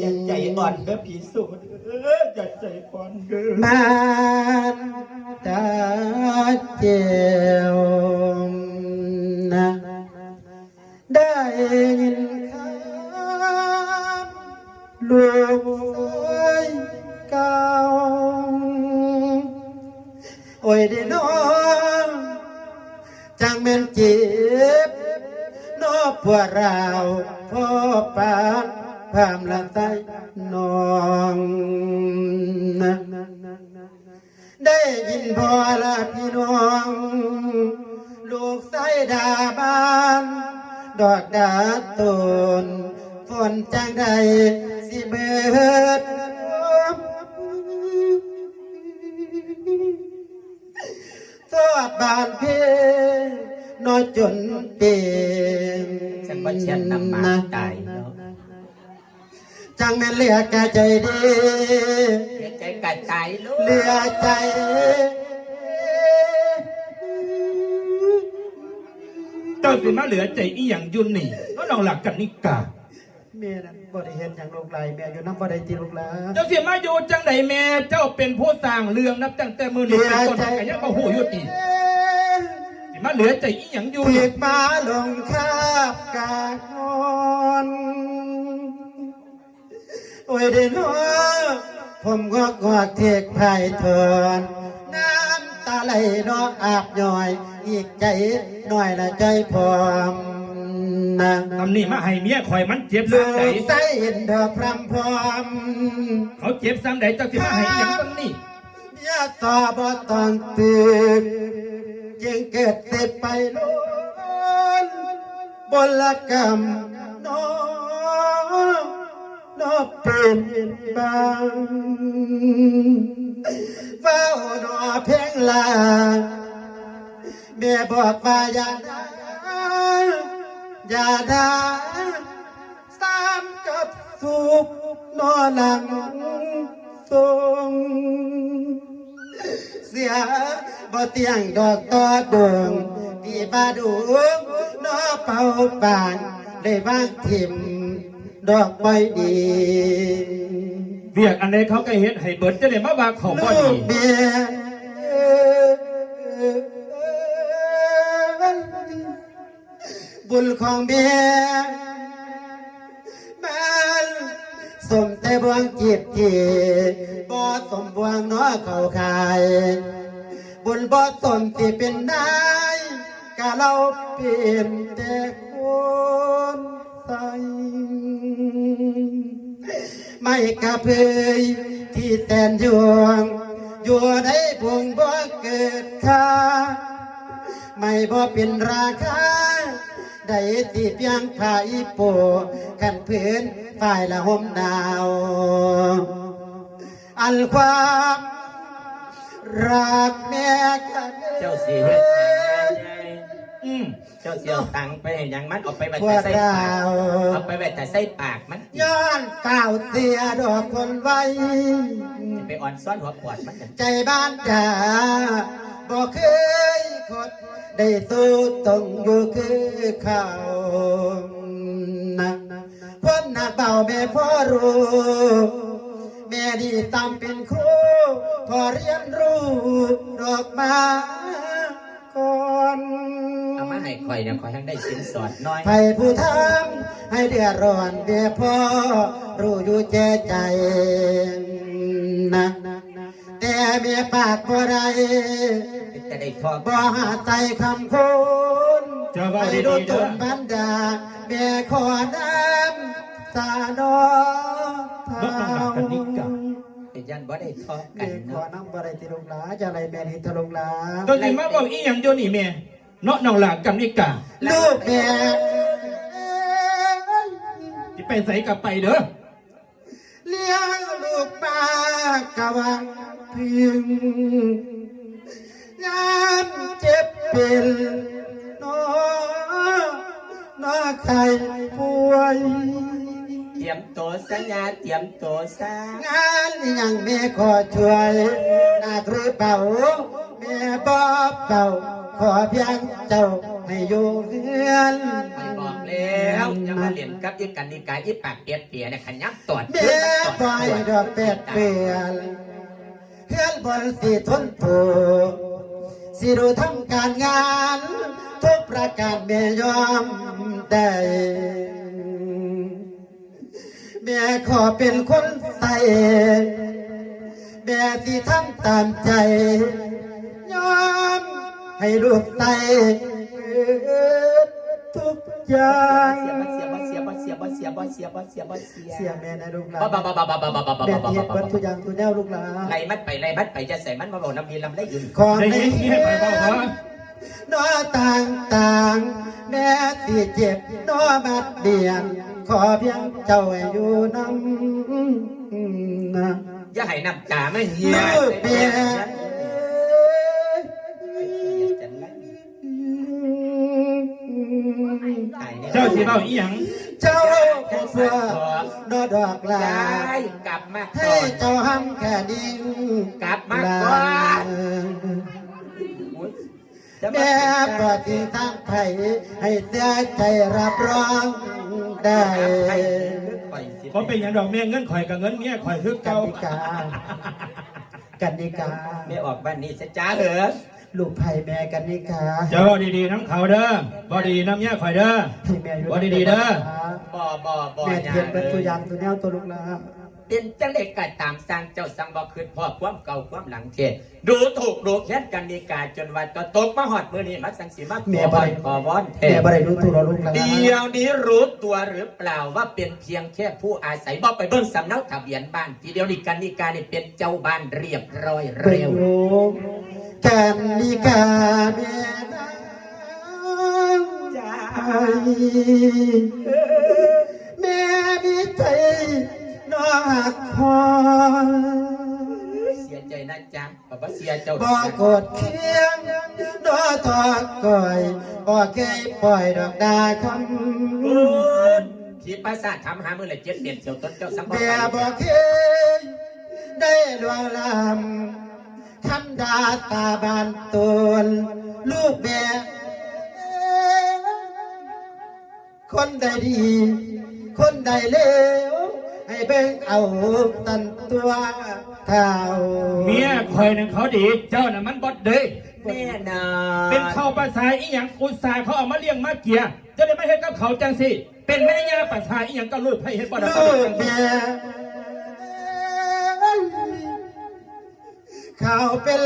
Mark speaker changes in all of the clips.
Speaker 1: อย่าใจอ่อนเด้อผีสูดเอออย่าใจอ่อนเด้อ
Speaker 2: บ้าตาเจียวนะได้ยินคำลูกเอ้ยเก่าโอ้ยเด้น้องจังแม่นจ็บนอพวกเราพ่อปาน ความละใจน้องนะได้ยินพอละพี่น้อง ลูกไส้ดาบาน ดอกดาตูนฝนจังใดสิเบิดทอดบานเพนอยจนเตียง
Speaker 1: ฉันบ่เชียนนำมาตาย
Speaker 2: จังแม่นเหลือกะใจดี
Speaker 1: เสียใจกัดตายลูก
Speaker 2: เหลือใจ
Speaker 3: เจ้าสิมาเหลือใจอีหยังอยุนนี่ก็น้องหลักกันนิกา
Speaker 2: แม่นั้นบ่ได้เห็นอย่างลูกหลายแม่อยู่น้ำบ่ได้ตีลูกหลาน
Speaker 3: เจ้าสิมาอยู่จังใดแม่เจ้าเป็นผู้สร้างเรื่องนับตั้งแต่มือนี้เป็นต้นมากันยังบ่หูอยู่ติสิมาเหลือใจอีหยังอยู่
Speaker 2: ปีกมาลงคาบกากนอน โอ้ยเด่นหัวผมก็กอดเทกไผ่เถินน้ำตาไหลนองอาบย่อย อีกใจหน่อยละใจพร้อมนะ
Speaker 3: ทำนี่มาให้เมียคอยมันเจ็บ
Speaker 2: ลู
Speaker 3: ซ้ำใด
Speaker 2: กใต้เห็นดอกพรำพร้อม
Speaker 3: เขาเจ็บซ้ำใดเจ้าสิมาให้อีหยังตั้งนี่
Speaker 2: ยาต่อบ่ต้องตื่นจึงเกิดติดไปล้นบนละกรรมน้อง น้องเป็นบางเฝ้านอเพ่งลาแม่บอกว่าอย่าด่าอย่าด่าสามกับสุกนอหลังทรงเสียบ่เตียงดอกตอดวงพี่บาดูนอเป่าปานได้วางทิม ดอกใบดี
Speaker 3: เบียกอันใดเขาก็เฮ็ดให้เบิดจะได้มาว่าเขาบ่
Speaker 2: ลู
Speaker 3: ดี
Speaker 2: กเมียบุญของเมียมันสมแต่บวงจิตที่บ่สมบวงน้อเขาขาย บุญบ่สมที่เป็นนายกะเราเปลี่ยนแต่ค นใสไม่กระเพยที่แตนยวง อยู่ในพวงบ่เกิดค่า ไม่บ่เป็นราคา ได้ติเพียงผ้าอีโปกันพื้นฝ่ายละห่มดาว อันความรักแม่กัน
Speaker 1: เจ้าสิเฮ็ด
Speaker 3: อืม
Speaker 1: เจ้าเสียวตังค์ไปให้หยังมันเอาไปไว้
Speaker 2: พว
Speaker 1: แต่
Speaker 2: ก
Speaker 1: ใส่
Speaker 2: เรา
Speaker 1: ปากเอาไปไว้แต่ใส่ปากมัน
Speaker 2: ย้อนเก่าเสียดอกคนไว้
Speaker 1: ไปอ่อนซ้อนหัวปวดมันจะ
Speaker 2: ใจบ้านดาบอกเคยคดได้สู้ต้องอยู่คือเขานะความหนักเบาแม่พ่อรู้ แม่ดีตามเป็นครูพอเรียนรู้ดอกมาก่อน
Speaker 1: เอามา ให้ข่อยเนี่ยข่อยทั้งได้สินสอดน้อย
Speaker 2: ไผผู้ทำให้เดือดร้อนเบียพ่อรู้อยู่แก่ใจนะแต่เมียปากบ่ได้
Speaker 1: จะได้ทอ
Speaker 2: บ่หาใจคำคุณ
Speaker 3: เจ้าเว้า
Speaker 2: ให้
Speaker 3: ดีๆ
Speaker 2: ดู
Speaker 3: เด้
Speaker 2: ต
Speaker 3: อ
Speaker 2: นบันดาแม่ขอน้ำตาดอ
Speaker 3: น้องหลักกันนิกะ
Speaker 1: เป็นยันบ่ได้ทอกั
Speaker 2: แม่
Speaker 1: น
Speaker 2: ขอ
Speaker 1: เนาะ
Speaker 2: น้ำบ่ได้ติลงหลาจะอะไรแม่นี่ทะลงหลา
Speaker 3: เจ้าสิมาบอกอีหยังอยู่นี่แม่ เนาะน้องหลักกันนิกา
Speaker 2: ลูกแม่
Speaker 3: สิไปใส่กลับไปเด้อ
Speaker 2: เลี้ยงลูกปลากะวังเพียงยามเจ็บเป็นน้อน้อใครป่วย
Speaker 1: เตรียมตัวสัญญาเตรียมตัวซะ
Speaker 2: งานยังแม่ขอช่วยนาหรือเปล่าแม่บอเป่า ขอเพียงเจ้าให้อยู่เฮือน
Speaker 1: ไปบอก
Speaker 4: แล้วยังมาเรียนกับอีกันนิกายอีปากเปียเปียเนี่ยขันยักตอด
Speaker 2: แม่ไปดอกเป็ดเปลี่ยนเฮือนบนสีทนผูกสิรู้ทำการงาน ทุกประการแม่ยอมได้แม่ขอเป็นคนใส่แม่ที่ทำตามใจ ยอม ให้ลูกใส่ทุกอย่าง
Speaker 4: เสียบ่เสียบเสียบเสียบเสียบเสียบเสียบเสีย
Speaker 2: เสียแม่นะลูกหลาน
Speaker 4: บ้าบ้าบ้าบ้าบ้าบ้าบ้าบ้า
Speaker 2: แม่
Speaker 4: บ้า
Speaker 2: เทียบวัตถุ
Speaker 4: บ้า
Speaker 2: ยางทุแนวลูกหลาน
Speaker 4: ไล่มัดไปไล่มัดไปจะใส่มันมาบอกน้ำมีลำได้ยืน
Speaker 2: ของ
Speaker 3: ได้
Speaker 2: ใน
Speaker 3: ยินที่ให้ไปบอกว่า
Speaker 2: น้อต่างต่างแม่ที่เจ็บน้อมัดเดียงขอเพียงเจ้าให้อยู่น้ำนะ
Speaker 4: อย่าให้น้ำตาไม่เหี่ย
Speaker 2: ลูกแม่
Speaker 3: จ้าสิเบ้าอีหยัง
Speaker 2: เจ้าผู้เพื่อน้อดอกลา
Speaker 4: ย้ายกลับมา
Speaker 2: ให้
Speaker 4: ก่อน
Speaker 2: เจ้าห้ำแค่ดิ้ง
Speaker 4: กลับมาก่อนจะ
Speaker 2: แม่ปฏิทางไทยให้เสียใจรับรองได้
Speaker 3: เขาเป็นอย่างดอกเมียเงินข่อยกับเงินเมียข่อยคือ
Speaker 2: กั
Speaker 3: เก่าน
Speaker 2: นิกากันนิกา
Speaker 4: ไม่ออกบ้านนี้จะจ้าเหรอ
Speaker 2: ลูกไผ่แม่กันนิกา
Speaker 3: เจ้าดีๆน้ำเขาเด้อบ่ดีน้ำเมียข่อยเด้อ
Speaker 2: ให้แม่อยู่
Speaker 3: บ่ดีๆเด้อ
Speaker 4: บ่บ่บ่
Speaker 2: แม่
Speaker 4: อย่า
Speaker 2: เทียนเป็นตัวอย่างตัวแนวตัวลูกหลาน
Speaker 4: เป็นจังเด็กกัตามสร้างเจ้าสังบ่คืนพ่อความเก่าความหลังเทศดูถูกดูแค้นกันดีกาจนวันก็ตกมาหอดมือนี้มาสังสีมาขอวอนขอวอนเท
Speaker 2: แม่
Speaker 4: ศ
Speaker 2: บ่ได้รู้ตัวลูกหลาน
Speaker 4: เดียวนี้รู้ตัวหรือเปล่าว่าเป็นเพียงแค่ผู้อาศัยบอกไปเบิ่งสำเนาทะเบียนบ้าน ทีเดียวนี่กันนิกานี่เป็นเจ้าบ้านเรียบร้อย
Speaker 2: เป็น
Speaker 4: เร็ว
Speaker 2: ลู กกันนิกาแม่นาง
Speaker 4: จ้า
Speaker 2: แม่มีใจน้องหักพอ
Speaker 4: เสียใจนะจ๊ะบอกว่าเสียเจ้า
Speaker 2: บ่กดเคียงน้อทอดก่อยบ่เคยปล่อยดอกดาค
Speaker 4: บุญผีประสาททำหามือละเจ็ดเดือนเจียวต้นเจ้าสังำบ่
Speaker 2: แม่
Speaker 4: ไป
Speaker 2: บ่เคยได้ลวงลำ คำดาตาบานตนลูกแม่คนใดดี คนใดเลวให้เบ่งเอาตันตัวเท่า
Speaker 3: เมียข่อยนั่นเขาดี เจ้าน่ะมันบดเด้ย
Speaker 4: แน่นอ
Speaker 3: เป็นข้าวภาษาอีหยังอุตส่าห์เขาเอามาเลี้ยงมาเกียจะได้ไม่เฮ็ดกับเขาจังสิเป็นแม่ย่าภาษาอีหยังก็ลูกให้เฮ็ดบ่ได้
Speaker 2: ลูกแม่ เขาเป็น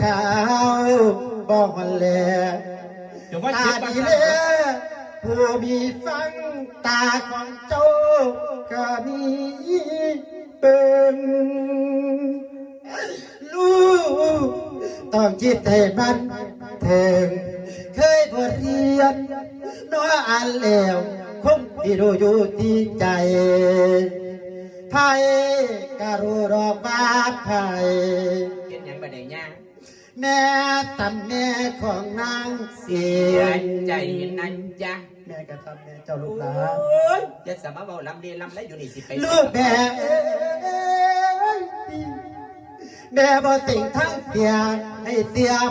Speaker 2: ข่าวบอกแล
Speaker 3: เดี๋ยวว่า
Speaker 2: ตา
Speaker 3: เจ็บภา
Speaker 2: ดีเลยผู้มีฟังตาของเจ้าก็มีเบิ่งลูกต้องจิตให้มันถึงเคยบทเรียนน้ออ่านแล้วคงที่รู้อยู่ที่ใจไพ่กะรู้รอกว่าไพ่
Speaker 4: เป็นหยั งบ่ได้ย่า
Speaker 2: แม่ตำแม่ของนางเสี
Speaker 4: เสี
Speaker 2: ย
Speaker 4: ยใจนะจ๊ะ
Speaker 2: แม่ก็ทำแม่เจ้าลูกหลาน
Speaker 4: โอ้ยอย่าสามารถเบาลำเรียนลำไรอยู่นี่สิไป
Speaker 2: ลูกแม่เอ้ยแม่บ่ติ่งทั้งเตียงให้เตียบ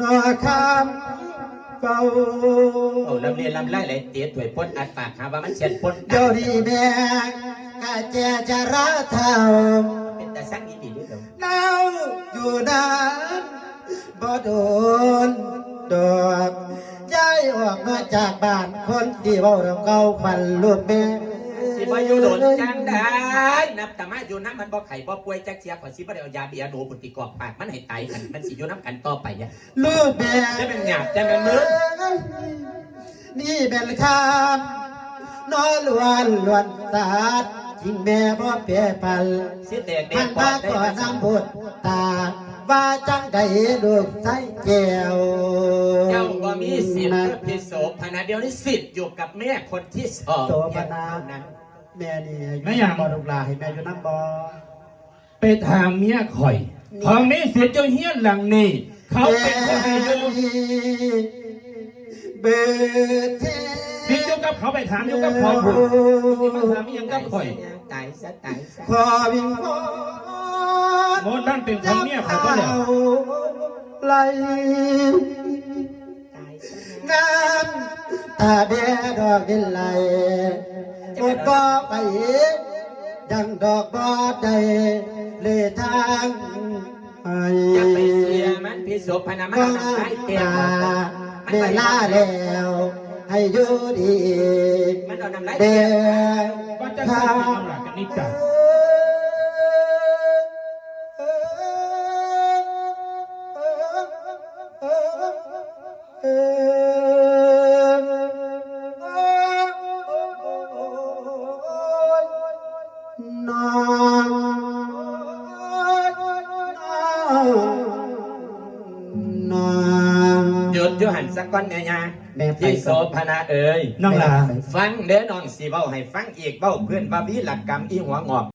Speaker 2: นอคำเฝ้า
Speaker 4: โอ้ลำเรียนลำไรเลยเตี๋ยถวยพ่นอัดปากหาว่ามันเฉียดพ่น
Speaker 2: เดี๋ยวนี้แม่ กะแจจะระเท่า
Speaker 4: เป็นแต่สักนิดเดียวเน่า
Speaker 2: อยู่นานบ่โดนดอกย้ายออกมาจากบ้านคนที่เว้าเราเก่าพันลูกแม่
Speaker 4: สิบ่อยู่โดนจังได้นับแต่มาอยู่น้ำมันบ่ไข่บ่ป่วยจักเสียขอสิบ่ได้เอายาเบียร์โดบุติกอกปากมันให้ตายกันมันสิอยู่น้ำกันต่อไปอะ
Speaker 2: ลูกแม่
Speaker 4: จะเป็นหยาบจะเป็นมืด
Speaker 2: นี่เป็นคำน้อยลวนลวนตาด จริงแม่บ่เปียพัน
Speaker 4: สิแตกเด็
Speaker 2: พั
Speaker 4: ก
Speaker 2: น
Speaker 4: ปอ
Speaker 2: มา
Speaker 4: ดได้
Speaker 2: ก่อ
Speaker 4: ไหม
Speaker 2: น้ำบุตรตา ว่าจังได้ลูกใส่แก้ว
Speaker 4: เจ้าบ่มีสิทธิ์พิโสพนาเดียวนี้สิทธิ์อยู่กับแม่คนที่สอง
Speaker 2: โตปนา
Speaker 4: เท่นั้น
Speaker 2: แม่นี่
Speaker 3: แม่หยัง
Speaker 2: บ่ลูกหลานให้แม่อยู่น้ำบ่
Speaker 3: ไปถามเมียข่อย ของนี้เสียเจ้าเฮียนหลังนี้เขาเป็นคนให้อยู่
Speaker 2: เบิดเท
Speaker 3: สิอยู่กับเขาไปถามยู่กับเขาพูดมาถามยังกับข่อย
Speaker 4: ตายซะตายซะ
Speaker 2: ขอวิงวอน
Speaker 3: โมนั่นเป็นของเมียขอก็แล้ว
Speaker 2: ไหล
Speaker 4: ตายซะ
Speaker 2: งามตาเดียดอกดินไหลอดบ่ไปดังดอกบอดใดเลยทางไป
Speaker 4: อย่าไปเสียมันพิศพนามัน
Speaker 2: ก็
Speaker 4: ทำให้เต็ม
Speaker 2: ตา
Speaker 4: มัน
Speaker 2: เว
Speaker 4: ไป
Speaker 2: ลาแล้ว ให้อยู่ดี
Speaker 4: มันเอาน้ำลาย
Speaker 2: เดิน
Speaker 3: ว่าจะ
Speaker 2: ทา
Speaker 3: สร้าง
Speaker 2: ง
Speaker 3: หลักกันนิจา
Speaker 4: สักก้อนเนี่ยยา
Speaker 2: แม่ไป
Speaker 4: ที่โสพนาเอ่ย
Speaker 3: น้องลา
Speaker 4: ฟังเด้อน้องสีเบ้าให้ฟังอีกเบ้าเพื่อนว่าวิหลักกรรมอีหัวงอก